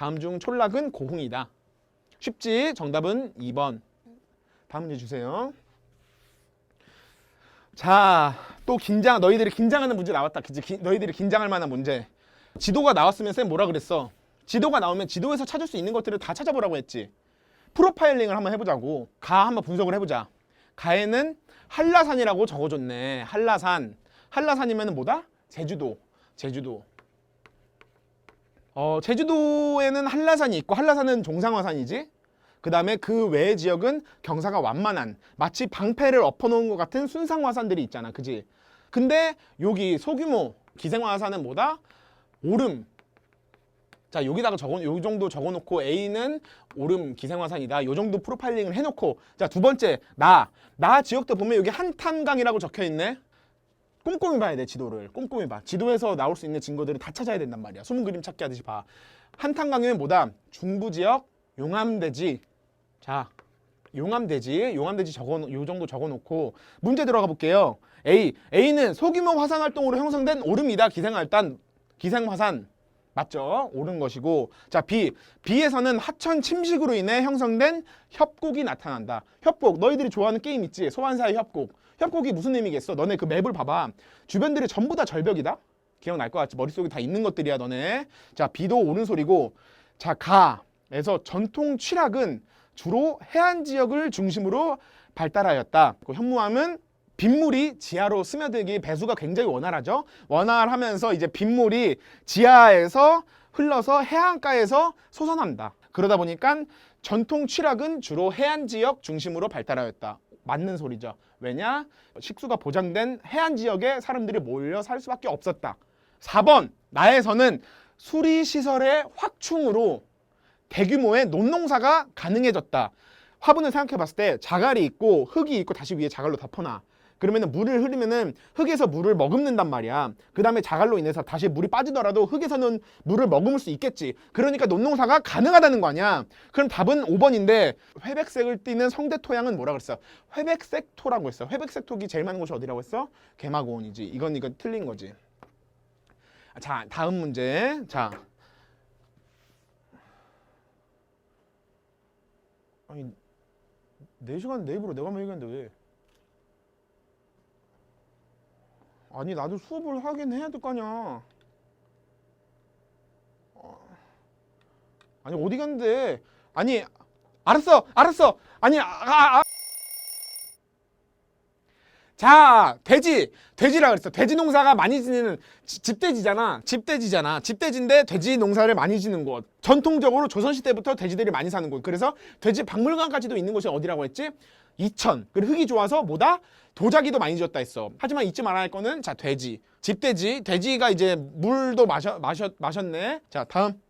다음 중 촌락은 고흥이다. 쉽지? 정답은 2번. 다음 문제 주세요. 자, 또 긴장, 너희들이 긴장하는 문제 나왔다. 그치? 기- 너희들이 긴장할 만한 문제. 지도가 나왔으면 쌤 뭐라 그랬어? 지도가 나오면 지도에서 찾을 수 있는 것들을 다 찾아보라고 했지. 프로파일링을 한번 해보자고. 가 한번 분석을 해보자. 가에는 한라산이라고 적어줬네. 한라산. 한라산이면 뭐다? 제주도. 제주도. 어, 제주도에는 한라산이 있고 한라산은 종상화산이지. 그 다음에 그 외의 지역은 경사가 완만한 마치 방패를 엎어놓은 것 같은 순상화산들이 있잖아. 그지? 근데 여기 소규모 기생화산은 뭐다? 오름. 자 여기다가 적어 요 정도 적어놓고 A는 오름 기생화산이다. 요 정도 프로파일링을 해놓고 자 두 번째 나 나 지역도 보면 여기 한탄강이라고 적혀 있네. 꼼꼼히 봐야 돼 지도를. 꼼꼼히 봐. 지도에서 나올 수 있는 증거들을 다 찾아야 된단 말이야. 소문 그림 찾기 하듯이 봐. 한탄강이면 뭐다? 중부 지역 용암대지. 자 용암대지 용암대지 적어 요 정도 적어놓고 문제 들어가 볼게요. A A는 소규모 화산 활동으로 형성된 오름이다 기생활단 기생화산 맞죠 오른 것이고 자 B B에서는 하천 침식으로 인해 형성된 협곡이 나타난다 협곡 너희들이 좋아하는 게임 있지 소환사의 협곡 협곡이 무슨 의미겠어? 너네 그 맵을 봐봐. 주변들이 전부 다 절벽이다? 기억날 것 같지? 머릿속에 다 있는 것들이야, 너네. 자, 비도 오는 소리고. 자, 가에서 전통 취락은 주로 해안 지역을 중심으로 발달하였다. 그 현무암은 빗물이 지하로 스며들기 배수가 굉장히 원활하죠. 원활하면서 이제 빗물이 지하에서 흘러서 해안가에서 솟아난다. 그러다 보니까 전통 취락은 주로 해안 지역 중심으로 발달하였다. 맞는 소리죠. 왜냐? 식수가 보장된 해안 지역에 사람들이 몰려 살 수밖에 없었다. 4번 나에서는 수리 시설의 확충으로 대규모의 논농사가 가능해졌다. 화분을 생각해 봤을 때 자갈이 있고 흙이 있고 다시 위에 자갈로 덮어놔. 그러면은 물을 흐르면은 흙에서 물을 머금는단 말이야. 그 다음에 자갈로 인해서 다시 물이 빠지더라도 흙에서는 물을 머금을 수 있겠지. 그러니까 논농사가 가능하다는 거 아니야. 그럼 답은 5번인데 회백색을 띠는 성대 토양은 뭐라 그랬어? 회백색 토라고 했어. 회백색 토기 제일 많은 곳이 어디라고 했어? 개마고원이지. 이건 이건 틀린 거지. 자, 다음 문제. 자. 아니 4시간 내 입으로 내가 얘기했는데 왜? 아니 나도 수업을 하긴 해야 될 거 아니야. 어. 아니 어디 갔는데? 아니 알았어 알았어. 아니 아, 아, 아. 자 돼지 돼지라 그랬어. 돼지 농사가 많이 지는 지- 집돼지잖아. 집돼지잖아. 집돼지인데 돼지 농사를 많이 지는 곳. 전통적으로 조선시 대부터 돼지들이 많이 사는 곳. 그래서 돼지 박물관까지도 있는 곳이 어디라고 했지? 이천. 그리고 흙이 좋아서 뭐다? 도자기도 많이 지었다 했어. 하지만 잊지 말아야 할 거는 자 돼지, 집돼지, 돼지가 이제 물도 마셔 마셨 마셨네. 자 다음.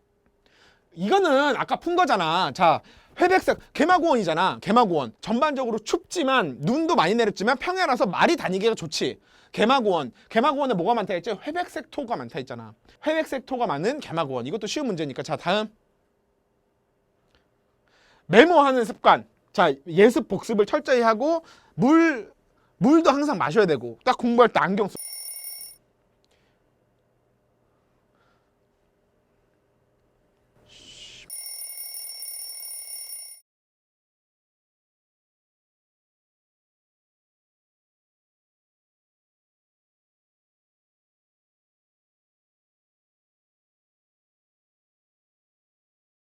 이거는 아까 푼 거잖아. 자 회백색 개마고원이잖아. 개마고원 전반적으로 춥지만 눈도 많이 내렸지만 평야라서 말이 다니기가 좋지. 개마고원 개마고원에 뭐가 많다 했지? 회백색 토가 많다 했잖아. 회백색 토가 많은 개마고원 이것도 쉬운 문제니까 자 다음. 메모하는 습관. 자, 예습 복습을 철저히 하고 물 물도 항상 마셔야 되고 딱 공부할 때 안경 써.